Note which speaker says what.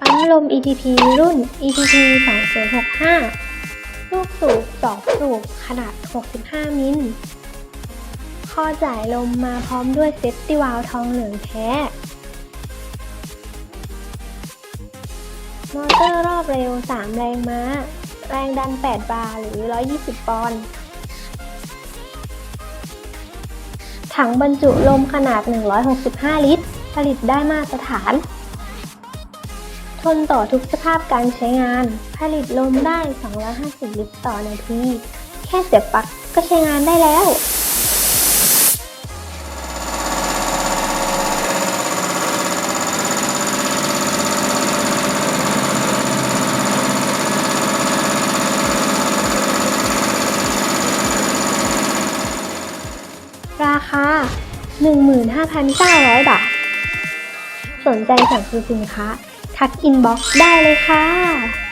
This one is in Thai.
Speaker 1: ปั๊มลม ETP รุ่น ETP 2065 ลูกสูบ 2 สูบ ขนาด 65 มิล ข้อจ่ายลมมาพร้อมด้วยเซฟตี้วาลวทองเหลืองแท้ มอเตอร์รอบเร็ว 3 แรงม้า แรงดัน 8 บาร์หรือ 120 ปอนด์ถังบรรจุลมขนาด 165 ลิตร ผลิตได้มาตรฐาน ทนต่อทุกสภาพการใช้งาน ผลิตลมได้ 250 ลิตรต่อนาที แค่เสียบปลั๊กก็ใช้งานได้แล้วราคา 15,900 บาท สนใจสั่งซื้อสินค้า ทักอินบ็อกซ์ได้เลยค่ะ